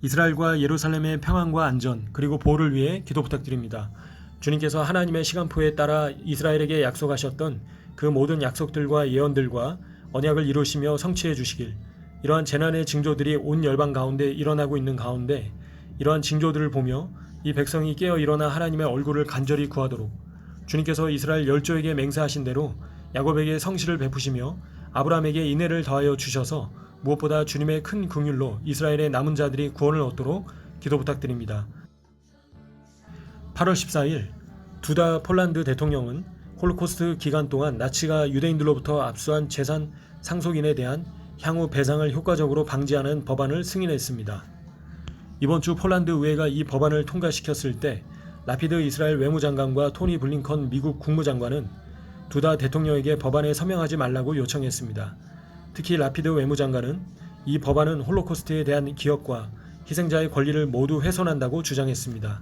이스라엘과 예루살렘의 평안과 안전 그리고 보호를 위해 기도 부탁드립니다. 주님께서 하나님의 시간표에 따라 이스라엘에게 약속하셨던 그 모든 약속들과 예언들과 언약을 이루시며 성취해 주시길 이러한 재난의 징조들이 온 열방 가운데 일어나고 있는 가운데 이러한 징조들을 보며 이 백성이 깨어 일어나 하나님의 얼굴을 간절히 구하도록 주님께서 이스라엘 열조에게 맹세하신 대로 야곱에게 성실을 베푸시며 아브라함에게 인애를 더하여 주셔서 무엇보다 주님의 큰 긍휼로 이스라엘의 남은 자들이 구원을 얻도록 기도 부탁드립니다. 8월 14일 두다 폴란드 대통령은 홀로코스트 기간 동안 나치가 유대인들로부터 압수한 재산 상속인에 대한 향후 배상을 효과적으로 방지하는 법안을 승인했습니다. 이번 주 폴란드 의회가 이 법안을 통과시켰을 때 라피드 이스라엘 외무장관과 토니 블링컨 미국 국무장관은 두다 대통령에게 법안에 서명하지 말라고 요청했습니다. 특히 라피드 외무장관은 이 법안은 홀로코스트에 대한 기억과 희생자의 권리를 모두 훼손한다고 주장했습니다.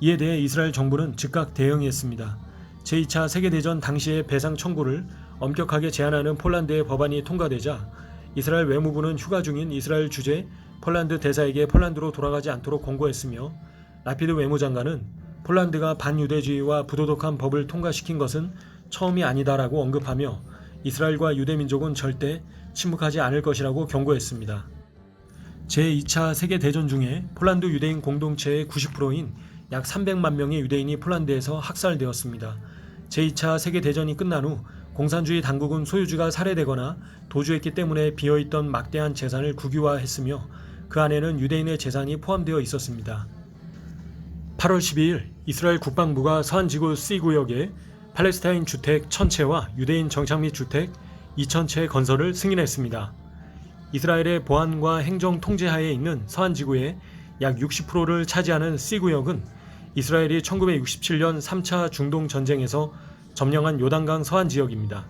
이에 대해 이스라엘 정부는 즉각 대응했습니다. 제2차 세계대전 당시의 배상 청구를 엄격하게 제한하는 폴란드의 법안이 통과되자 이스라엘 외무부는 휴가 중인 이스라엘 주재 폴란드 대사에게 폴란드로 돌아가지 않도록 권고했으며 라피드 외무장관은 폴란드가 반유대주의와 부도덕한 법을 통과시킨 것은 처음이 아니다라고 언급하며 이스라엘과 유대 민족은 절대 침묵하지 않을 것이라고 경고했습니다. 제2차 세계 대전 중에 폴란드 유대인 공동체의 90%인 약 300만 명의 유대인이 폴란드에서 학살되었습니다. 제2차 세계 대전이 끝난 후 공산주의 당국은 소유주가 살해되거나 도주했기 때문에 비어있던 막대한 재산을 국유화했으며 그 안에는 유대인의 재산이 포함되어 있었습니다. 8월 12일 이스라엘 국방부가 서한지구 C구역에 팔레스타인 주택 1000채와 유대인 정착 및 주택 2000채 건설을 승인했습니다. 이스라엘의 보안과 행정 통제 하에 있는 서한 지구의 약 60%를 차지하는 C구역은 이스라엘이 1967년 3차 중동 전쟁에서 점령한 요단강 서한 지역입니다.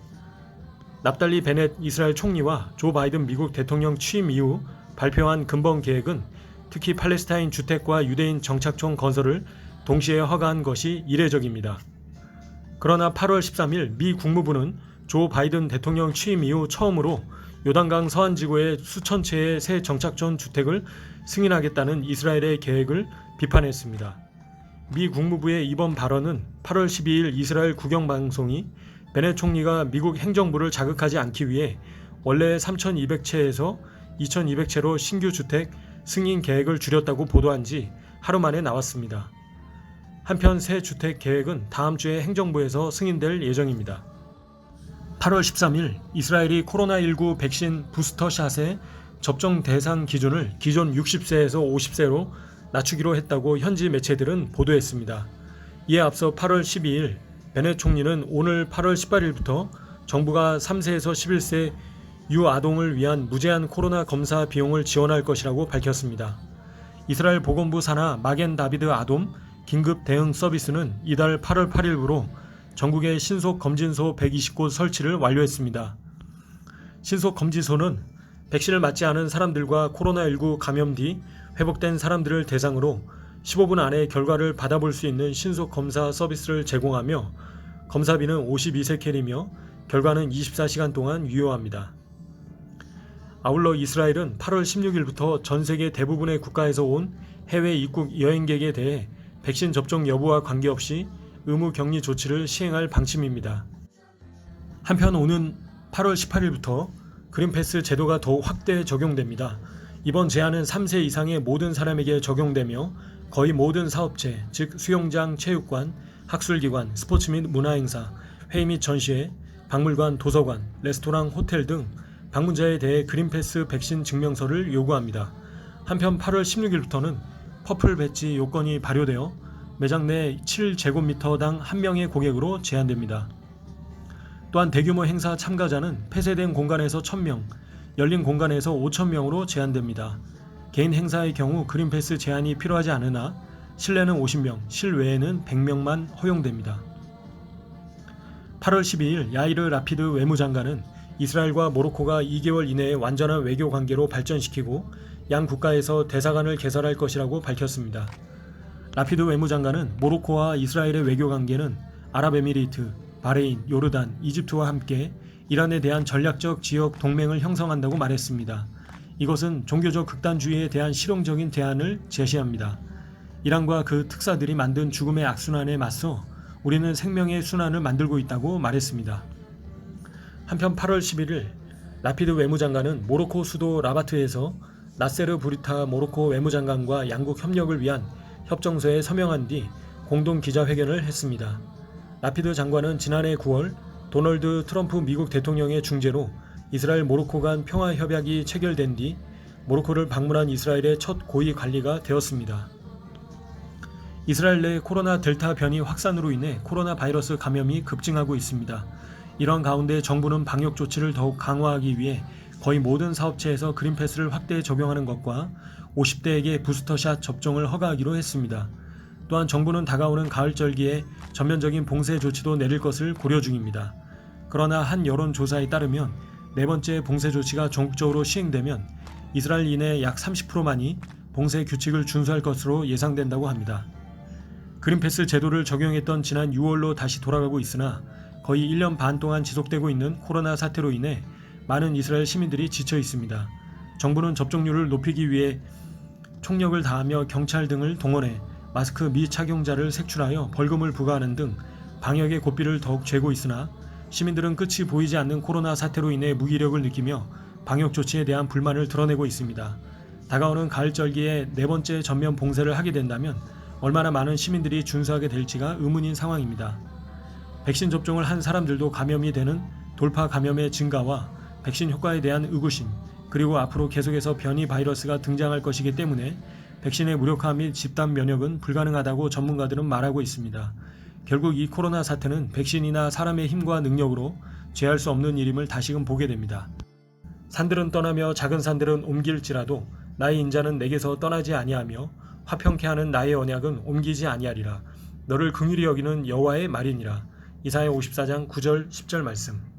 납달리 베넷 이스라엘 총리와 조 바이든 미국 대통령 취임 이후 발표한 근본 계획은 특히 팔레스타인 주택과 유대인 정착촌 건설을 동시에 허가한 것이 이례적입니다. 그러나 8월 13일 미 국무부는 조 바이든 대통령 취임 이후 처음으로 요단강 서한 지구의 수천 채의 새 정착촌 주택을 승인하겠다는 이스라엘의 계획을 비판했습니다. 미 국무부의 이번 발언은 8월 12일 이스라엘 국영방송이 베네 총리가 미국 행정부를 자극하지 않기 위해 원래 3,200채에서 2,200채로 신규 주택 승인 계획을 줄였다고 보도한 지 하루 만에 나왔습니다. 한편 새 주택 계획은 다음 주에 행정부에서 승인될 예정입니다. 8월 13일 이스라엘이 코로나19 백신 부스터샷의 접종 대상 기준을 기존 60세에서 50세로 낮추기로 했다고 현지 매체들은 보도했습니다. 이에 앞서 8월 12일 베넷 총리는 오늘 8월 18일부터 정부가 3세에서 11세 유아동을 위한 무제한 코로나 검사 비용을 지원할 것이라고 밝혔습니다. 이스라엘 보건부 산하 마겐 다비드 아돔 긴급 대응 서비스는 이달 8월 8일부로 전국의 신속 검진소 120곳 설치를 완료했습니다. 신속 검진소는 백신을 맞지 않은 사람들과 코로나19 감염 뒤 회복된 사람들을 대상으로 15분 안에 결과를 받아볼 수 있는 신속 검사 서비스를 제공하며 검사비는 52세켈이며 결과는 24시간 동안 유효합니다. 아울러 이스라엘은 8월 16일부터 전 세계 대부분의 국가에서 온 해외 입국 여행객에 대해 백신 접종 여부와 관계없이 의무 격리 조치를 시행할 방침입니다. 한편 오는 8월 18일부터 그린패스 제도가 더욱 확대 적용됩니다. 이번 제한은 3세 이상의 모든 사람에게 적용되며 거의 모든 사업체, 즉 수영장, 체육관, 학술기관, 스포츠 및 문화행사, 회의 및 전시회, 박물관, 도서관, 레스토랑, 호텔 등 방문자에 대해 그린패스 백신 증명서를 요구합니다. 한편 8월 16일부터는 퍼플 배지 요건이 발효되어 매장 내 7제곱미터당 한 명의 고객으로 제한됩니다. 또한 대규모 행사 참가자는 폐쇄된 공간에서 1000명, 열린 공간에서 5,000명으로 제한됩니다. 개인 행사의 경우 그린패스 제한이 필요하지 않으나 실내는 50명, 실외에는 100명만 허용됩니다. 8월 12일 야이르 라피드 외무장관은 이스라엘과 모로코가 2개월 이내에 완전한 외교 관계로 발전시키고 양 국가에서 대사관을 개설할 것이라고 밝혔습니다. 라피드 외무장관은 모로코와 이스라엘의 외교 관계는 아랍에미리트, 바레인, 요르단, 이집트와 함께 이란에 대한 전략적 지역 동맹을 형성한다고 말했습니다. 이것은 종교적 극단주의에 대한 실용적인 대안을 제시합니다. 이란과 그 특사들이 만든 죽음의 악순환에 맞서 우리는 생명의 순환을 만들고 있다고 말했습니다. 한편 8월 11일 라피드 외무장관은 모로코 수도 라바트에서 나세르 부리타 모로코 외무장관과 양국 협력을 위한 협정서에 서명한 뒤 공동 기자회견을 했습니다. 라피드 장관은 지난해 9월 도널드 트럼프 미국 대통령의 중재로 이스라엘 모로코 간 평화 협약이 체결된 뒤 모로코를 방문한 이스라엘의 첫 고위 관리가 되었습니다. 이스라엘 내 코로나 델타 변이 확산으로 인해 코로나 바이러스 감염이 급증하고 있습니다. 이런 가운데 정부는 방역 조치를 더욱 강화하기 위해 거의 모든 사업체에서 그린패스를 확대 적용하는 것과 50대에게 부스터샷 접종을 허가하기로 했습니다. 또한 정부는 다가오는 가을절기에 전면적인 봉쇄 조치도 내릴 것을 고려 중입니다. 그러나 한 여론조사에 따르면 네 번째 봉쇄 조치가 전국적으로 시행되면 이스라엘 이내 약 30%만이 봉쇄 규칙을 준수할 것으로 예상된다고 합니다. 그린패스 제도를 적용했던 지난 6월로 다시 돌아가고 있으나 거의 1년 반 동안 지속되고 있는 코로나 사태로 인해 많은 이스라엘 시민들이 지쳐 있습니다. 정부는 접종률을 높이기 위해 총력을 다하며 경찰 등을 동원해 마스크 미착용자를 색출하여 벌금을 부과하는 등 방역의 고삐를 더욱 쥐고 있으나 시민들은 끝이 보이지 않는 코로나 사태로 인해 무기력을 느끼며 방역 조치에 대한 불만을 드러내고 있습니다. 다가오는 가을절기에 네 번째 전면 봉쇄를 하게 된다면 얼마나 많은 시민들이 준수하게 될지가 의문인 상황입니다. 백신 접종을 한 사람들도 감염이 되는 돌파 감염의 증가와 백신 효과에 대한 의구심, 그리고 앞으로 계속해서 변이 바이러스가 등장할 것이기 때문에 백신의 무력화 및 집단 면역은 불가능하다고 전문가들은 말하고 있습니다. 결국 이 코로나 사태는 백신이나 사람의 힘과 능력으로 죄할 수 없는 일임을 다시금 보게 됩니다. 산들은 떠나며 작은 산들은 옮길지라도 나의 인자는 내게서 떠나지 아니하며 화평케 하는 나의 언약은 옮기지 아니하리라. 너를 긍휼히 여기는 여호와의 말이니라. 이사야 54장 9절 10절 말씀.